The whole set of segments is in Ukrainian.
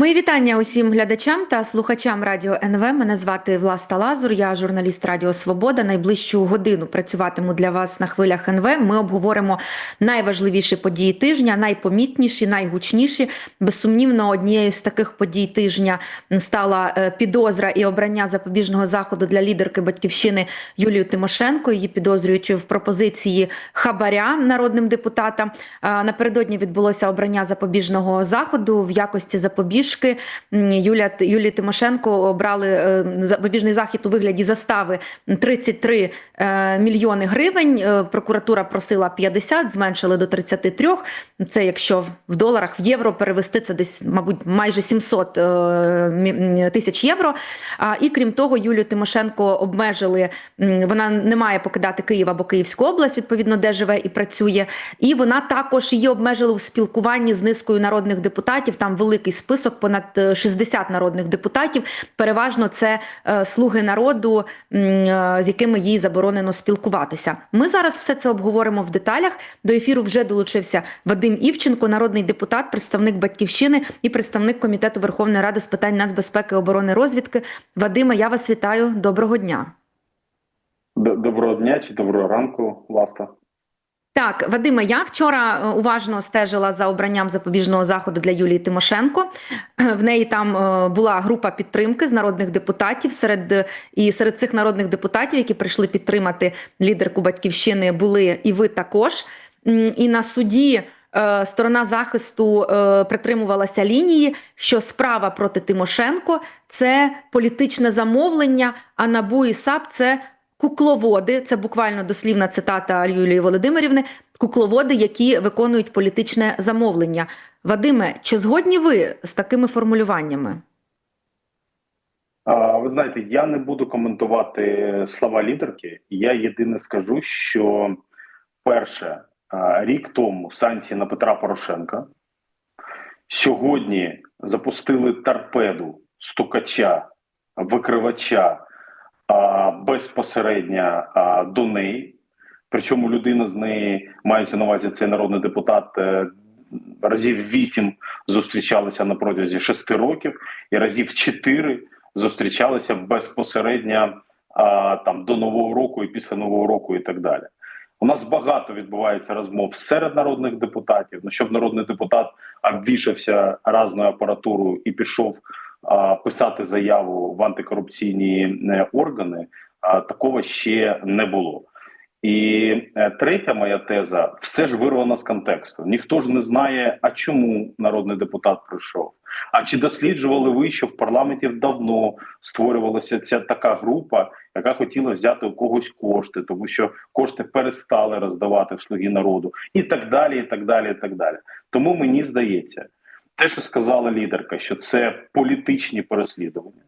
Мої вітання усім глядачам та слухачам Радіо НВ. Мене звати Власта Лазур. Я журналіст Радіо Свобода. Найближчу годину працюватиму для вас на хвилях НВ. Ми обговоримо найважливіші події тижня, найпомітніші, найгучніші. Безсумнівно, однією з таких подій тижня стала е, підозра і обрання запобіжного заходу для лідерки батьківщини Юлії Тимошенко. Її підозрюють в пропозиції хабаря народним депутатам. Напередодні відбулося обрання запобіжного заходу в якості запобіжки. М, Юля Юлії Тимошенко обрали е, запобіжний захід у вигляді застави 33 е, мільйони гривень. Е, Прокуратура просила 50, зменшили до 33. Це якщо в доларах, в євро перевести це десь, мабуть, майже 700 е, тисяч євро. І крім того, Юлію Тимошенко обмежили. Вона не має покидати Київ або Київську область, відповідно, де живе і працює. І вона також її обмежили в спілкуванні з низкою народних депутатів. Там великий список, понад е, 60 народних депутатів. Переважно це е, слуги народу, е, з якими їй заборонено спілкуватися. Ми зараз все це обговоримо в деталях. До ефіру вже долучився Вадим Івченко, народний депутат, представник батьківщини і представник комітету Верховної Ради з питань нацбезпеки, оборони розвідки. Вадиме, я вас вітаю. Доброго дня. Доброго дня чи доброго ранку, Власта. Так, Вадиме, я вчора е, уважно стежила за обранням запобіжного заходу для Юлії Тимошенко. В неї там е, була група підтримки з народних депутатів. Серед е, і серед цих народних депутатів, які прийшли підтримати лідерку батьківщини, були і ви також. І на суді е, сторона захисту е, притримувалася лінії, що справа проти Тимошенко це політичне замовлення, а НАБУ і САП це кукловоди. Це буквально дослівна цитата Юлії Володимирівни. Кукловоди, які виконують політичне замовлення. Вадиме, чи згодні ви з такими формулюваннями? Ви знаєте, я не буду коментувати слова лідерки. Я єдине скажу, що перше, рік тому санкції на Петра Порошенка сьогодні запустили торпеду стукача, викривача безпосередньо до неї. Причому людина з неї мається на увазі цей народний депутат е, разів вісім зустрічалися на протязі шести років, і разів чотири зустрічалися безпосередньо а, там до нового року і після нового року, і так далі. У нас багато відбувається розмов серед народних депутатів. Ну щоб народний депутат обвішався разною апаратурою і пішов писати заяву в антикорупційні е, органи, такого ще не було. І е, третя моя теза все ж вирвана з контексту. Ніхто ж не знає, а чому народний депутат прийшов. А чи досліджували ви, що в парламенті давно створювалася ця така група, яка хотіла взяти у когось кошти, тому що кошти перестали роздавати в слуги народу, і так далі, і так далі, і так далі. Тому мені здається, те, що сказала лідерка, що це політичні переслідування.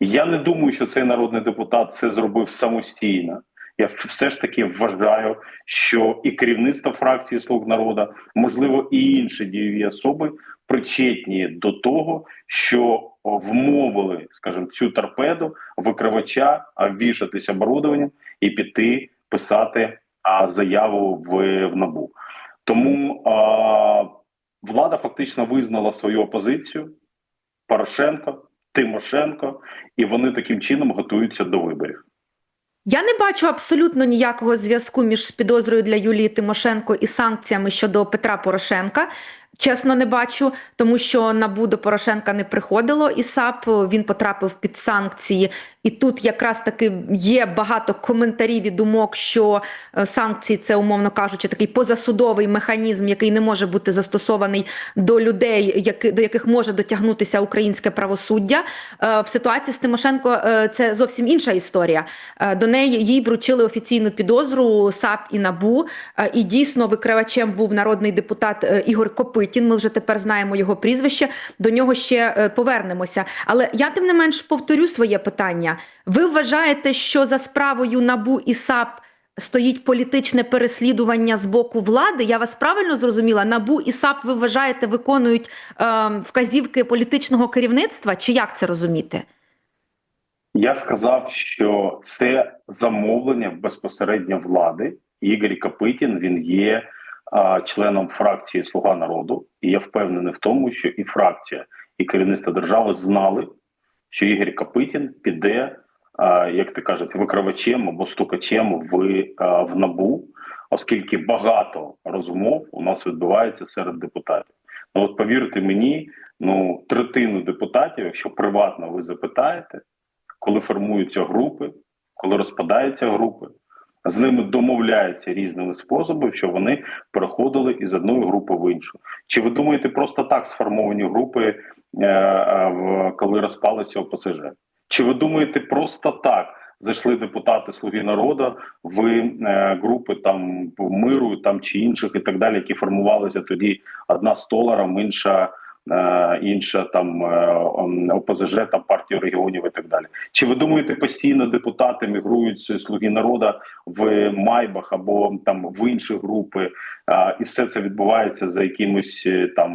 Я не думаю, що цей народний депутат це зробив самостійно. Я все ж таки вважаю, що і керівництво фракції Слуг народу, можливо, і інші дієві особи причетні до того, що вмовили, скажімо, цю торпеду викривача вішатися оборудованням і піти писати заяву в набу. Тому а, влада фактично визнала свою опозицію Порошенко, Тимошенко, і вони таким чином готуються до виборів. Я не бачу абсолютно ніякого зв'язку між підозрою для Юлії Тимошенко і санкціями щодо Петра Порошенка. Чесно, не бачу, тому що НАБУ до Порошенка не приходило і САП він потрапив під санкції. І тут якраз таки є багато коментарів і думок, що е, санкції це, умовно кажучи, такий позасудовий механізм, який не може бути застосований до людей, які, до яких може дотягнутися українське правосуддя. Е, В ситуації з Тимошенко е, це зовсім інша історія. Е, До неї їй вручили офіційну підозру САП і НАБУ. Е, І дійсно викривачем був народний депутат е, Ігор Копитін. Ми вже тепер знаємо його прізвище. До нього ще е, повернемося. Але я тим не менш повторю своє питання. Ви вважаєте, що за справою НАБУ і САП стоїть політичне переслідування з боку влади? Я вас правильно зрозуміла? НАБУ і САП ви вважаєте виконують е, вказівки політичного керівництва? Чи як це розуміти? Я сказав, що це замовлення безпосередньо влади Ігор Капитін він є членом фракції Слуга народу, і я впевнений в тому, що і фракція, і керівництво держави знали, що Ігор Капитін піде, як ти кажуть, викривачем або стукачем в, в набу, оскільки багато розмов у нас відбувається серед депутатів. Ну от повірте мені, ну третину депутатів, якщо приватно ви запитаєте, коли формуються групи, коли розпадаються групи, з ними домовляються різними способами, що вони переходили із одної групи в іншу. Чи ви думаєте, просто так сформовані групи, е, е, коли розпалися ОПСЖ? Чи ви думаєте, просто так зайшли депутати Слуги народу в е, групи там миру там чи інших і так далі, які формувалися тоді одна з толером, інша. Е, Інша там е, ОПЗЖ, там партію регіонів і так далі. Чи ви думаєте, постійно депутати мігрують з слуги народу в Майбах або там в інші групи, і все це відбувається за якимось е, там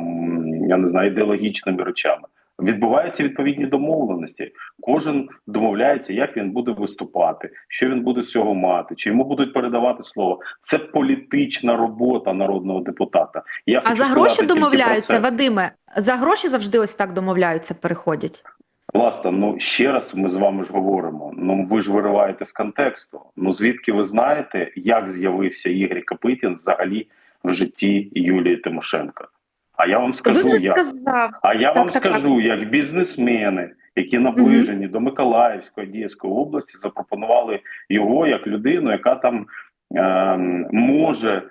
я не знаю ідеологічними речами? Відбуваються відповідні домовленості. Кожен домовляється, як він буде виступати, що він буде з цього мати, чи йому будуть передавати слово. Це політична робота народного депутата. Я А за гроші домовляються. Вадиме. За гроші завжди ось так домовляються, переходять. Власне, ну ще раз ми з вами ж говоримо. Ну ви ж вириваєте з контексту. Ну звідки ви знаєте, як з'явився Ігор Капитін взагалі в житті Юлії Тимошенко? А я вам скажу, Ви як. сказав. А я Так, вам так, скажу, як бізнесмени, які наближені до Миколаївської Одеської області, запропонували його як людину, яка там е, може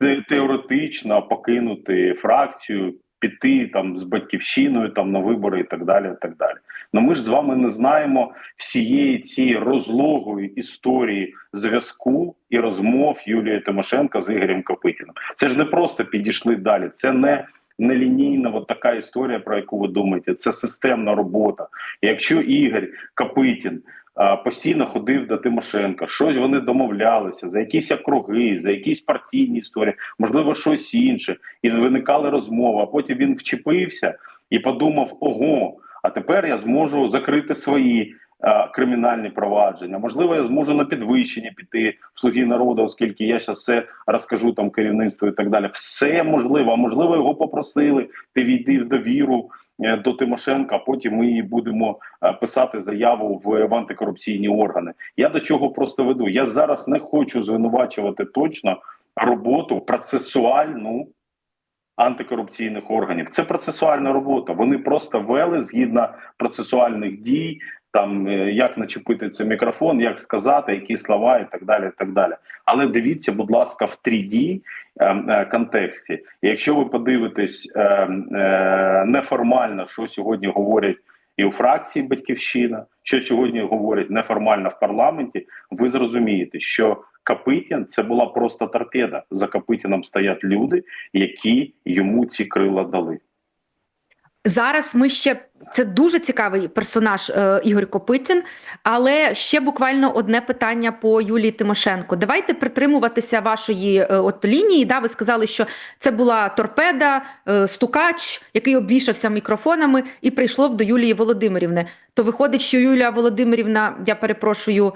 е, теоретично покинути фракцію, піти там з батьківщиною там на вибори і так далі. І так далі. Но ми ж з вами не знаємо всієї цієї розлогої історії зв'язку і розмов Юлії Тимошенко з Ігорем Копитіном. Це ж не просто підійшли далі. Це не нелінійна от така історія, про яку ви думаєте. Це системна робота. Якщо Ігор Капитін постійно ходив до Тимошенка, щось вони домовлялися за якісь округи, за якісь партійні історії, можливо, щось інше, і виникали розмови. А потім він вчепився і подумав: ого, а тепер я зможу закрити свої. Кримінальні провадження, можливо, я зможу на підвищення піти в слуги народу, оскільки я зараз все розкажу там керівництву і так далі. Все можливо, можливо, його попросили. Ти війди в довіру до Тимошенка. а Потім ми її будемо е, писати заяву в, в антикорупційні органи. Я до чого просто веду. Я зараз не хочу звинувачувати точно роботу процесуальну антикорупційних органів. Це процесуальна робота. Вони просто вели згідно процесуальних дій. Там е, як начепити цей мікрофон, як сказати, які слова, і так далі. і так далі. Але дивіться, будь ласка, в 3D е, е, контексті. Якщо ви подивитесь неформально, що сьогодні говорять і у фракції Батьківщина, що сьогодні говорять неформально в парламенті, ви зрозумієте, що Капитін це була просто торпеда. За Капитіном стоять люди, які йому ці крила дали. Зараз ми ще це дуже цікавий персонаж е, Ігор Копитін. Але ще буквально одне питання по Юлії Тимошенко. Давайте притримуватися вашої е, от лінії. Да, ви сказали, що це була торпеда, е, стукач, який обвішався мікрофонами, і прийшло до Юлії Володимирівни. То виходить, що Юлія Володимирівна, я перепрошую,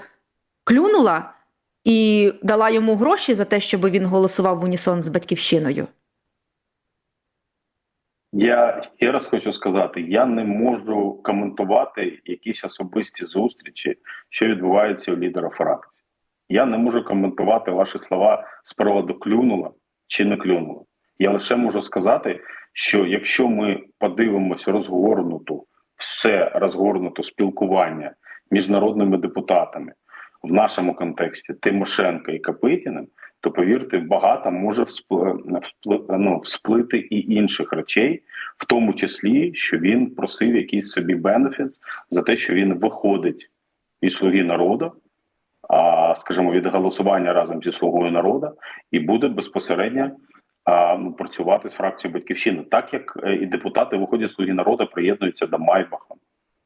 клюнула і дала йому гроші за те, щоб він голосував в унісон з батьківщиною. Я ще раз хочу сказати: я не можу коментувати якісь особисті зустрічі, що відбувається у лідера фракції. Я не можу коментувати ваші слова з приводу клюнула чи не клюнула. Я лише можу сказати, що якщо ми подивимося розгорнуту все розгорнуто спілкування між народними депутатами в нашому контексті Тимошенко і Капитіним, то повірте, багато може вспли, вспли, ну, всплити і інших речей, в тому числі, що він просив якийсь собі бенефіт за те, що він виходить із слуги народу, а скажімо, від голосування разом зі слугою народу, і буде безпосередньо ну, працювати з фракцією Батьківщини, так як е, і депутати виходять слуги народу, приєднуються до Майбаха.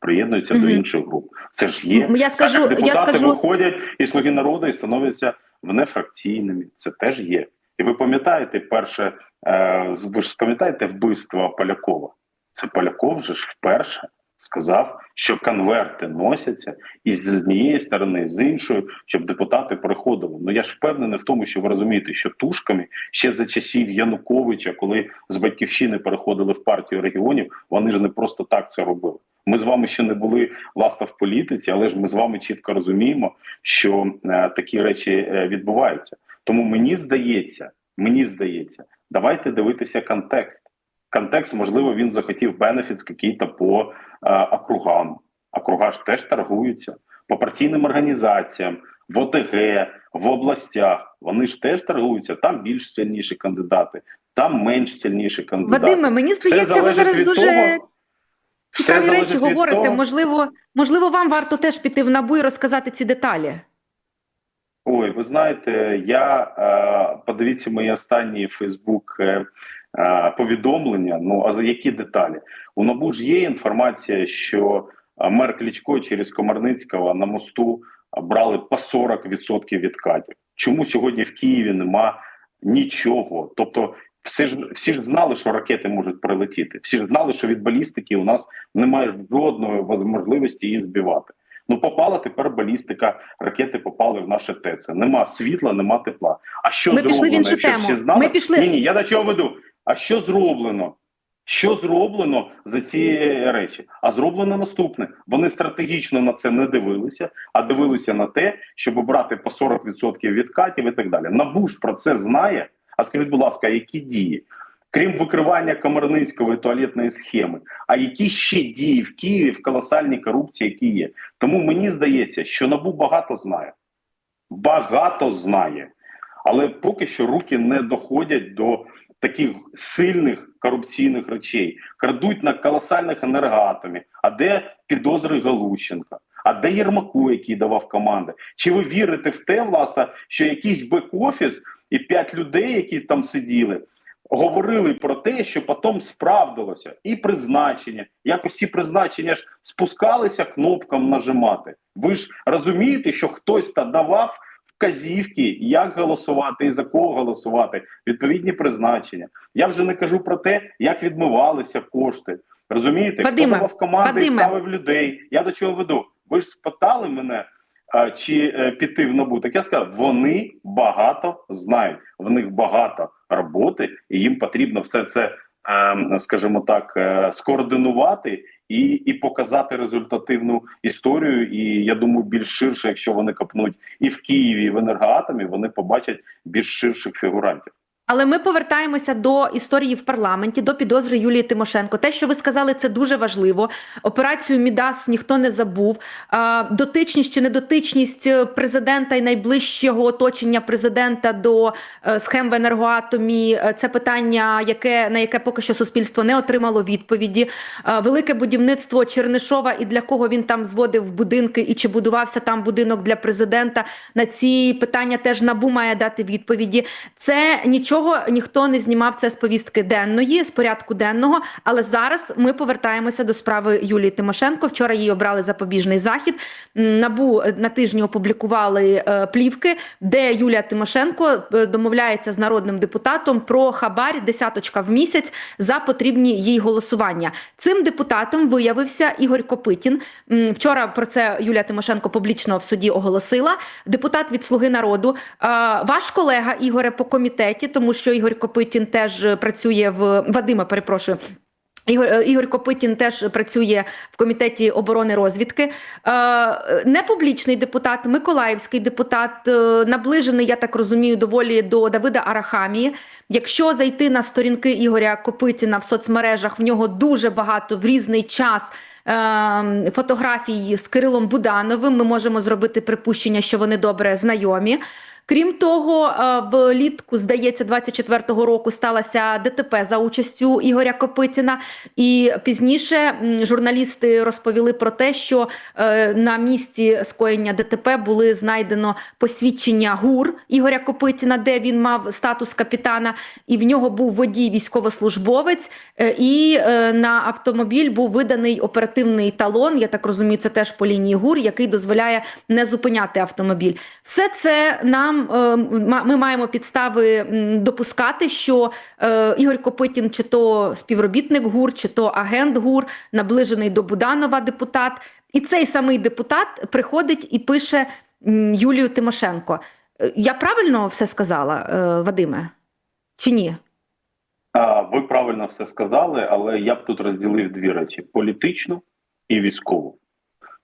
Приєднуються угу. до інших груп. Це ж є. Я скажу, так, як я скажу, виходять із слуги народу і становляться внефракційними. Це теж є. І ви пам'ятаєте перше, е, ви ж пам'ятаєте вбивство Полякова? Це Поляков же ж вперше сказав, що конверти носяться і з однієї сторони, з іншої, щоб депутати приходили. Ну я ж впевнений в тому, що ви розумієте, що тушками ще за часів Януковича, коли з батьківщини переходили в партію регіонів, вони ж не просто так це робили. Ми з вами ще не були власне в політиці, але ж ми з вами чітко розуміємо, що е, такі речі е, відбуваються. Тому мені здається, мені здається, давайте дивитися контекст. Контекст, можливо, він захотів бенефіц який-то по е, округам. Округа ж теж торгуються по партійним організаціям, в ОТГ, в областях. Вони ж теж торгуються. Там більш сильніші кандидати, там менш сильніші кандидати. Вадиме, мені здається, ви зараз дуже того- цікаві речі говорите. того- Можливо, можливо, вам варто теж піти в набу і розказати ці деталі. Ой, ви знаєте, я е, подивіться мої останні Фейсбук повідомлення. Ну а за які деталі? У НАБУ ж є інформація, що е, мер Кличко через Комарницького на мосту брали по 40% відкатів. Чому сьогодні в Києві нема нічого? Тобто, всі ж всі ж знали, що ракети можуть прилетіти. Всі ж знали, що від балістики у нас немає жодної можливості її збивати. Ну, попала тепер балістика, ракети попали в наше ТЕЦ. Нема світла, нема тепла. А що Ми пішли в зроблено, іншу якщо тему. всі знали? Ми пішли- Ні, ні, я до чого веду. А що зроблено? Що зроблено за ці речі? А зроблено наступне: вони стратегічно на це не дивилися, а дивилися на те, щоб брати по 40% відкатів і так далі. Набу ж про це знає. А скажіть, будь ласка, які дії? Крім викривання Комарницького і туалетної схеми, а які ще дії в Києві в колосальній корупції, які є? Тому мені здається, що набу багато знає, багато знає, але поки що руки не доходять до таких сильних корупційних речей. Крадуть на колосальних енергоатомі. А де підозри Галущенка? А де Єрмаку, який давав команди? Чи ви вірите в те, власне, що якийсь бек-офіс і п'ять людей, які там сиділи, говорили про те, що потім справдилося, і призначення. Якось ці призначення ж спускалися кнопкам нажимати. Ви ж розумієте, що хтось та давав вказівки, як голосувати і за кого голосувати, відповідні призначення. Я вже не кажу про те, як відмивалися кошти. Розумієте, Вадиме, хто давав команди і ставив людей. Я до чого веду? Ви ж спитали мене. Чи е, піти в набу? Так я сказав, вони багато знають, в них багато роботи, і їм потрібно все це, е, скажімо так, е, скоординувати і, і показати результативну історію. І я думаю, більш ширше, якщо вони копнуть і в Києві, і в енергоатомі, вони побачать більш ширших фігурантів. Але ми повертаємося до історії в парламенті, до підозри Юлії Тимошенко. Те, що ви сказали, це дуже важливо. Операцію Мідас ніхто не забув. Дотичність чи недотичність президента і найближчого оточення президента до е, схем в енергоатомі е, це питання, яке на яке поки що суспільство не отримало відповіді. Е, Велике будівництво Чернишова і для кого він там зводив будинки, і чи будувався там будинок для президента. На ці питання теж набу має дати відповіді. Це нічого ніхто не знімав це з повістки денної, з порядку денного. Але зараз ми повертаємося до справи Юлії Тимошенко. Вчора її обрали запобіжний захід. Набу е, на тижні опублікували е, плівки, де Юлія Тимошенко е, домовляється з народним депутатом про хабар десяточка в місяць за потрібні їй голосування. Цим депутатом виявився Ігор Копитін. Вчора про це Юлія Тимошенко публічно в суді оголосила. Депутат від Слуги народу. Ваш колега Ігоре по комітеті, тому що Ігор Копитін теж е, працює в Вадима, перепрошую. Ігор, е, Ігор Копитін теж працює в комітеті оборони розвідки. Е, непублічний депутат, Миколаївський депутат, е, наближений, я так розумію, доволі до Давида Арахамії. Якщо зайти на сторінки Ігоря Копитіна в соцмережах, в нього дуже багато в різний час фотографій з Кирилом Будановим. Ми можемо зробити припущення, що вони добре знайомі. Крім того, е, влітку, здається, 24-го року сталося ДТП за участю Ігоря Копитіна. І пізніше журналісти розповіли про те, що е, на місці скоєння ДТП були знайдено посвідчення ГУР Ігоря Копитіна, де він мав статус капітана, і в нього був водій військовослужбовець, е, і на автомобіль був виданий оперативний оперативний талон. Я так розумію, це теж по лінії ГУР, який дозволяє не зупиняти автомобіль. Все це нам е, ми маємо підстави допускати, що е, Ігор Копитін, чи то співробітник ГУР, чи то агент ГУР, наближений до Буданова депутат, і цей самий депутат приходить і пише Юлію Тимошенко. Е, Я правильно все сказала, Вадиме? Чи ні? Ви правильно все сказали, але я б тут розділив дві речі: політичну і військову.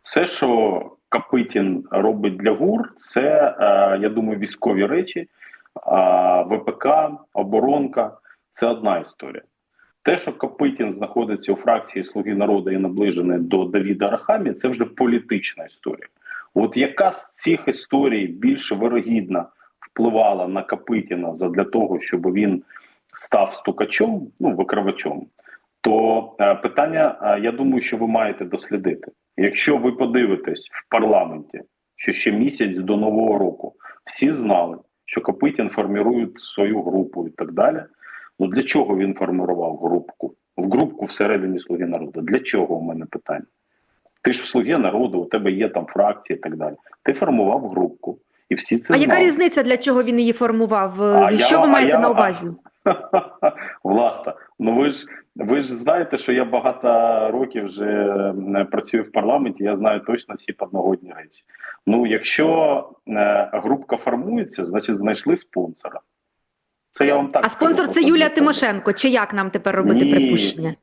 Все, що Капитін робить для ГУР, це, е, я думаю, військові речі, ВПК, оборонка це одна історія. Те, що Капитін знаходиться у фракції Слуги народу і наближений до Давіда Арахамі, це вже політична історія. От яка з цих історій більше вирогідно впливала на Капитіна для того, щоб він став стукачом, ну викривачом, то е, питання, е, я думаю, що ви маєте дослідити. Якщо ви подивитесь в парламенті, що ще місяць до нового року всі знали, що Копитін формірує свою групу і так далі. Ну для чого він формував групку? В групку всередині Слуги народу. Для чого у мене питання? Ти ж в Слуги народу, у тебе є там фракції і так далі. Ти формував групку, і всі це А знали. яка різниця для чого він її формував? А Що я- ви а маєте я- на увазі? Власне, ну ви ж ви ж знаєте, що я багато років вже працюю в парламенті. Я знаю точно всі подногодні речі. Ну, якщо е, групка формується, значить знайшли спонсора. Це я вам так А спонсор скажу, це Юлія. Тимошенко. Чи як нам тепер робити Ні. припущення?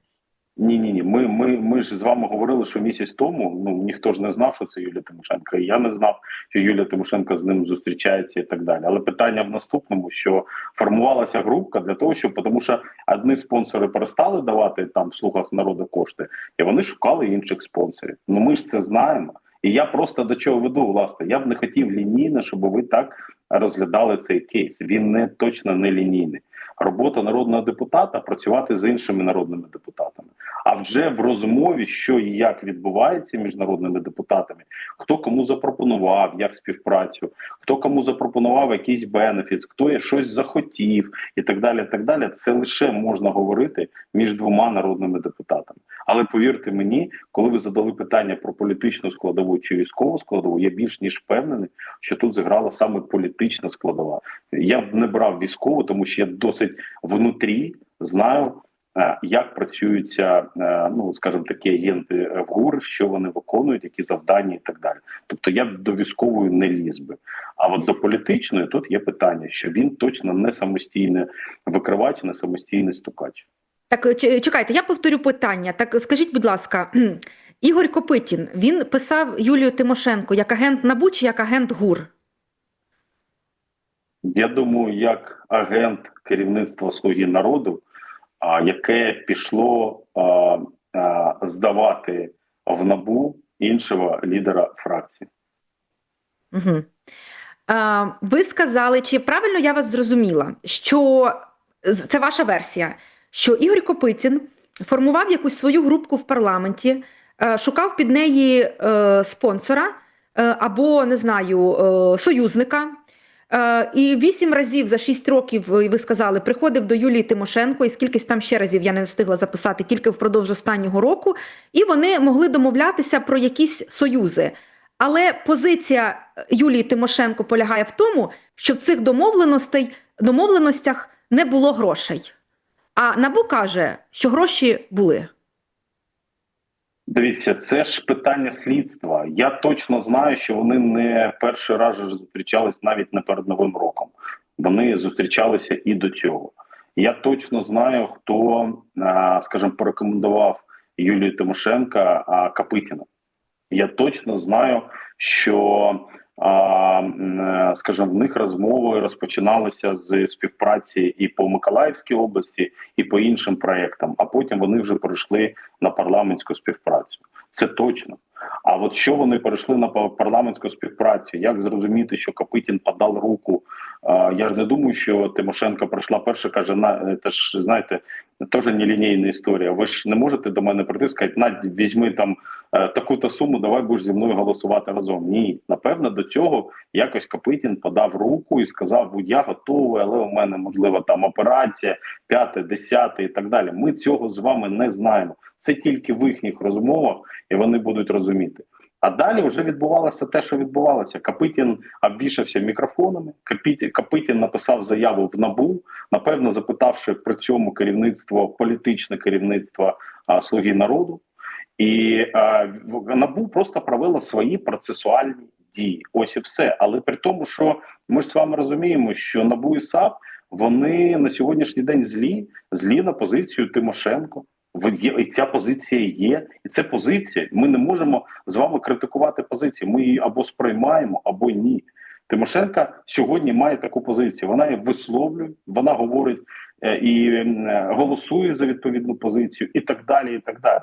Ні, ні, ні. Ми, ми, ми ж з вами говорили, що місяць тому ну ніхто ж не знав, що це Юлія Тимошенко. І я не знав, що Юлія Тимошенко з ним зустрічається і так далі. Але питання в наступному, що формувалася групка для того, щоб тому що одні спонсори перестали давати там в слугах народу кошти, і вони шукали інших спонсорів. Ну ми ж це знаємо. І я просто до чого веду, власне. Я б не хотів лінійно, щоб ви так розглядали цей кейс. Він не точно не лінійний. Робота народного депутата працювати з іншими народними депутатами. А вже в розмові, що і як відбувається між народними депутатами, хто кому запропонував як співпрацю, хто кому запропонував якийсь бенефіт, хто щось захотів, і так далі. Так далі, це лише можна говорити між двома народними депутатами. Але повірте мені, коли ви задали питання про політичну складову чи військову складову, я більш ніж впевнений, що тут зіграла саме політична складова. Я б не брав військову, тому що я досить внутрі знаю. е, Як працюються, е, ну скажімо, такі агенти в ГУР, що вони виконують, які завдання і так далі. Тобто я до військової не ліз би. А от до політичної тут є питання, що він точно не самостійний викривач, не самостійний стукач. Так чекайте, я повторю питання. Так скажіть, будь ласка, Ігор Копитін він писав Юлію Тимошенко як агент НАБУ чи як агент ГУР? Я думаю, як агент керівництва Слуги народу, яке пішло здавати в набу іншого лідера фракції. Угу. А, ви сказали, чи правильно я вас зрозуміла, що це ваша версія, що Ігор Копитін формував якусь свою групку в парламенті, е, шукав під неї е, спонсора е, або, не знаю, е, союзника. Е, І вісім разів за шість років, е, ви сказали, приходив до Юлії Тимошенко, і скількись там ще разів я не встигла записати, тільки впродовж останнього року, і вони могли домовлятися про якісь союзи. Але позиція Юлії Тимошенко полягає в тому, що в цих домовленостей, домовленостях не було грошей. А Набу каже, що гроші були. Дивіться, це ж питання слідства. Я точно знаю, що вони не перший раз зустрічались навіть не перед новим роком. Вони зустрічалися і до цього. Я точно знаю, хто, скажімо, порекомендував Юлію Тимошенка Капитіна. Я точно знаю, що, е, скажімо, в них розмови розпочиналися з співпраці і по Миколаївській області, і по іншим проектам. А потім вони вже перейшли на парламентську співпрацю. Це точно. А от що вони перейшли на парламентську співпрацю? Як зрозуміти, що Капитін подав руку? Я ж не думаю, що Тимошенко прийшла перша, каже: на це ж знаєте, теж нелінійна історія. Ви ж не можете до мене прийти і сказати, на візьми там е, таку-то суму, давай будеш зі мною голосувати разом. Ні, напевно, до цього якось Капитін подав руку і сказав: «Будь, я готовий, але у мене можливо там операція, п'яте, десяте і так далі. Ми цього з вами не знаємо. Це тільки в їхніх розмовах, і вони будуть розуміти. А далі вже відбувалося те, що відбувалося. Капитін обвішався мікрофонами. Капитін написав заяву в НАБУ, напевно, запитавши при цьому керівництво, політичне керівництво а, Слуги народу. І в- НАБУ просто провело свої процесуальні дії. Ось і все. Але при тому, що ми ж з вами розуміємо, що НАБУ і САП вони на сьогоднішній день злі, злі на позицію Тимошенко. І ця позиція є, і це позиція. Ми не можемо з вами критикувати позицію. Ми її або сприймаємо, або ні. Тимошенка сьогодні має таку позицію. Вона її висловлює, вона говорить е, і е, голосує за відповідну позицію, і так далі. І так далі.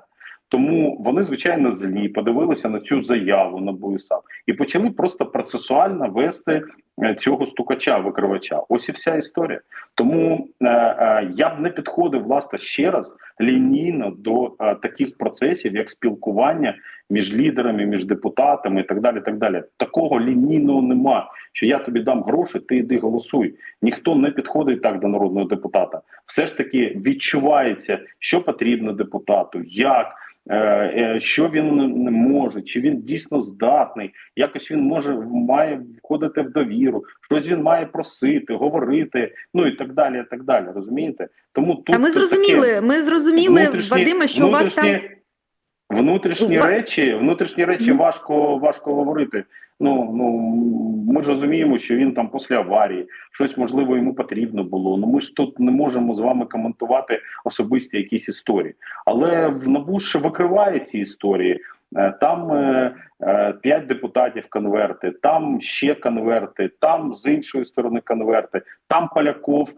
Тому вони звичайно злі, подивилися на цю заяву на БУСАП і почали просто процесуально вести е, цього стукача, викривача. Ось і вся історія. Тому е, е, я б не підходив власне ще раз лінійно до е, таких процесів, як спілкування між лідерами, між депутатами і так далі. Так далі. Такого лінійного нема. Що я тобі дам гроші, ти йди голосуй. Ніхто не підходить так до народного депутата. Все ж таки відчувається, що потрібно депутату, як. Е, е, Що він може, чи він дійсно здатний, якось він може має входити в довіру, щось він має просити, говорити, ну і так далі. і так далі. Розумієте? Тому тут А ми зрозуміли, ми зрозуміли, Вадима, що у вас там внутрішні- Ва- речі, внутрішні речі важко важко говорити. Ну ну ми ж розуміємо, що він там після аварії щось можливо йому потрібно було. Ну ми ж тут не можемо з вами коментувати особисті якісь історії. Але в НАБУ ще викриває ці історії. Е, Там е, е, п'ять депутатів конверти, там ще конверти, там з іншої сторони конверти, там Поляков е,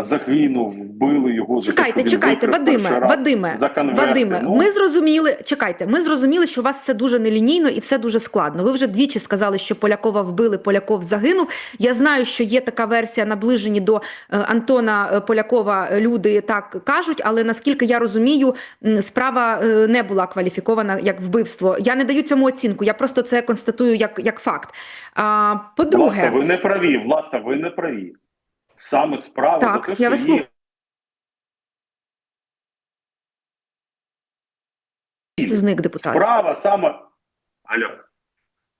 загинув, вбили його чекайте, чекайте, Вадиме, Вадиме. Вадиме, Ну, ми зрозуміли. Чекайте, ми зрозуміли, що у вас все дуже нелінійно і все дуже складно. Ви вже двічі сказали, що Полякова вбили, Поляков загинув. Я знаю, що є така версія, наближені до е, Антона е, Полякова. е, Люди так кажуть, але наскільки я розумію, справа е, не була кваліфікована як вбивство. Я не даю цьому оцінку. Я просто це констатую як, як факт. А, по-друге, ви не праві. Власне, ви не праві. Саме справа Так, за те, я що вас є слухаю. зник депутат. справа саме. Алло.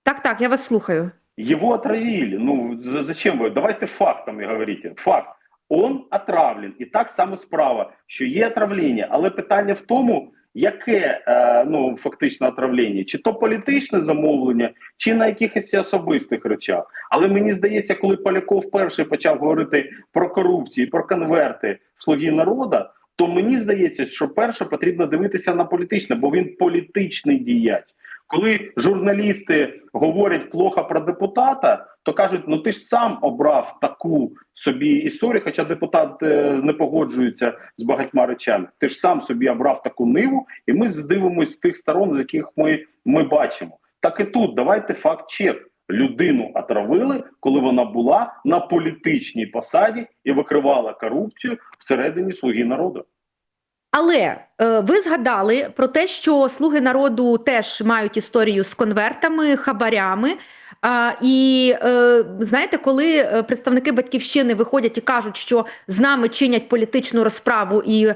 Так, так, я вас слухаю. Его отравили. Ну, зачем вы? Давайте фактами говорите. Факт. Он отравлен. І так само справа, що є отравлення. Але питання в тому, яке е, ну, фактично отравлення? Чи то політичне замовлення, чи на якихось особистих речах. Але мені здається, коли Поляков перший почав говорити про корупцію, про конверти в слуги народа, то мені здається, що перше потрібно дивитися на політичне, бо він політичний діяч. Коли журналісти говорять плохо про депутата, то кажуть: ну ти ж сам обрав таку собі історію, хоча депутат е, не погоджується з багатьма речами. Ти ж сам собі обрав таку ниву, і ми здивимось з тих сторон, з яких ми, ми бачимо. Так і тут давайте факт чек. Людину отравили, коли вона була на політичній посаді і викривала корупцію всередині слуги народу. Але е, ви згадали про те, що слуги народу теж мають історію з конвертами, хабарями. А, і е, знаєте, коли е, представники батьківщини виходять і кажуть, що з нами чинять політичну розправу і е,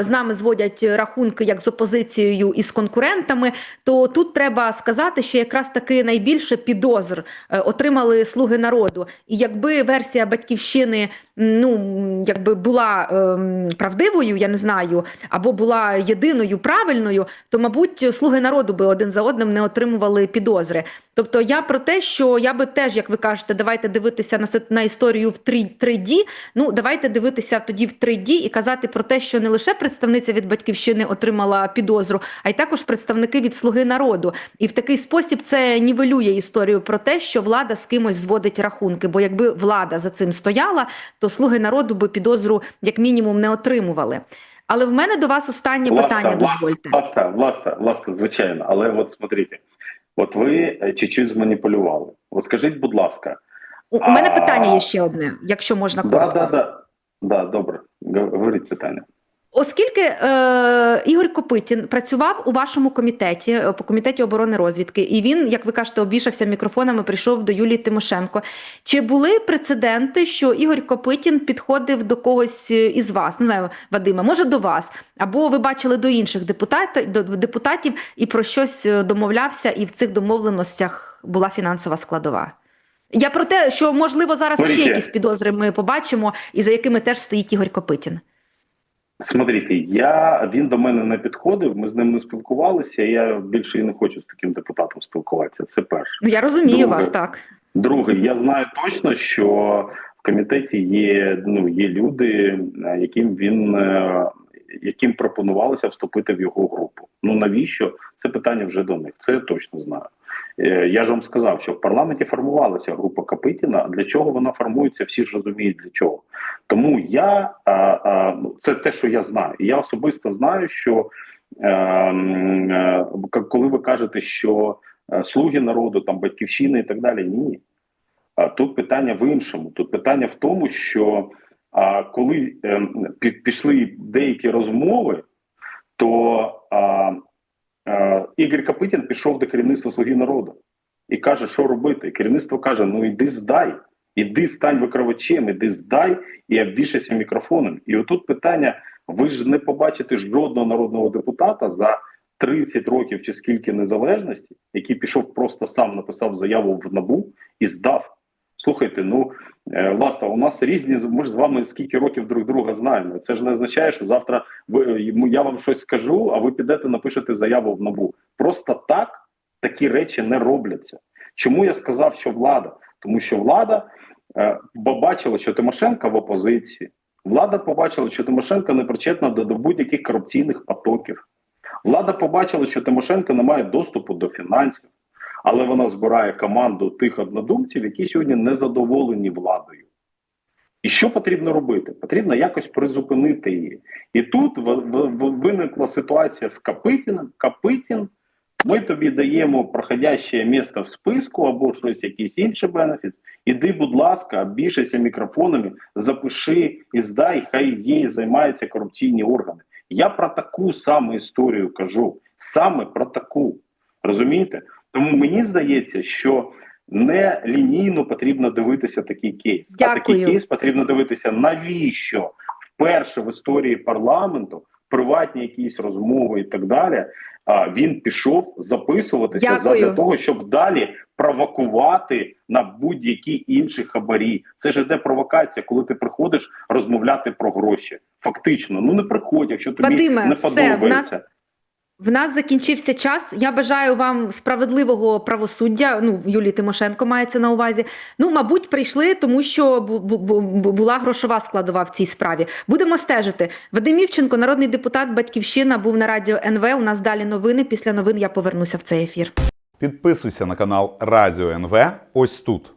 з нами зводять рахунки як з опозицією і з конкурентами, то тут треба сказати, що якраз таки найбільше підозр е, отримали слуги народу. І якби версія батьківщини ну якби була ем, правдивою, я не знаю, або була єдиною правильною, то мабуть слуги народу би один за одним не отримували підозри. Тобто я про те, що я би теж, як ви кажете, давайте дивитися на на історію в 3, 3D, Ну давайте дивитися тоді в 3D і казати про те, що не лише представниця від батьківщини отримала підозру, а й також представники від слуги народу. І в такий спосіб це нівелює історію про те, що влада з кимось зводить рахунки. Бо якби влада за цим стояла, то слуги народу би підозру як мінімум не отримували. Але в мене до вас останнє питання. Дозвольте. Власне, власне, власне, звичайно. Але от смотрите, от ви е, чуть-чуть зманіпулювали. От скажіть, будь ласка, У, у мене А- питання є ще одне, якщо можна да, коротко. да, да, да, добре, говоріть питання. Оскільки е, Ігор Копитін працював у вашому комітеті, е, по комітеті оборони розвідки, і він, як ви кажете, обішався мікрофонами, прийшов до Юлії Тимошенко. Чи були прецеденти, що Ігор Копитін підходив до когось е, із вас, не знаю, Вадима, може до вас, або ви бачили до інших депутатів, до депутатів і про щось е, домовлявся, і в цих домовленостях була фінансова складова? Я про те, що можливо зараз ще якісь підозри ми побачимо, і за якими теж стоїть Ігор Копитін. Смотрите, я він до мене не підходив, ми з ним не спілкувалися. Я більше і не хочу з таким депутатом спілкуватися. Це перше. Ну я розумію Друге. вас так. Друге, я знаю точно, що в комітеті є ну є люди, е, яким він е, яким пропонувалося вступити в його групу. Ну навіщо це питання вже до них? Це я точно знаю. Е, Я ж вам сказав, що в парламенті формувалася група Капитіна. Для чого вона формується? Всі ж розуміють для чого. Тому я ну, це те, що я знаю. Я особисто знаю, що е, м, е, коли ви кажете, що е, слуги народу, там батьківщина і так далі, ні. Тут питання в іншому. Тут питання в тому, що а, коли е, пішли деякі розмови, то а, а, Ігор Капитін пішов до керівництва слуги народу і каже, що робити. І керівництво каже: ну іди здай, іди стань викривачем, іди здай і обвішайся мікрофоном. І отут питання: ви ж не побачите жодного народного депутата за 30 років чи скільки незалежності, який пішов просто сам написав заяву в набу і здав. Слухайте, ну е, власне, у нас різні. Ми ж з вами скільки років друг друга знаємо. Це ж не означає, що завтра ви я вам щось скажу, а ви підете напишете заяву в набу. Просто так такі речі не робляться. Чому я сказав, що влада? Тому що влада е, побачила, що Тимошенко в опозиції. Влада побачила, що Тимошенко не причетна до, до будь-яких корупційних потоків. Влада побачила, що Тимошенко не має доступу до фінансів, але вона збирає команду тих однодумців, які сьогодні не задоволені владою. І що потрібно робити? Потрібно якось призупинити її. І тут виникла ситуація з Капитіним. Капитін, ми тобі даємо проходяще місце в списку або щось, якийсь інший бенефіс. Іди, будь ласка, обішайся мікрофонами, запиши і здай, хай є, займаються корупційні органи. Я про таку саме історію кажу, саме про таку. Розумієте? Тому мені здається, що не лінійно потрібно дивитися такий кейс. А такий кейс потрібно дивитися, навіщо вперше в історії парламенту приватні якісь розмови і так далі. А він пішов записуватися Дякую. для того, щоб далі провокувати на будь-які інші хабарі. Це ж іде провокація, коли ти приходиш розмовляти про гроші. Фактично, ну не приходь, якщо тобі Вадиме, не все, в подобається. нас В нас закінчився час. Я бажаю вам справедливого правосуддя. Ну, Юлії Тимошенко мається на увазі. Ну, мабуть, прийшли, тому що бу- бу- бу- була грошова складова в цій справі. Будемо стежити. Вадим Івченко, народний депутат Батьківщина, був на радіо НВ. У нас далі новини. Після новин я повернуся в цей ефір. Підписуйся на канал Радіо НВ ось тут.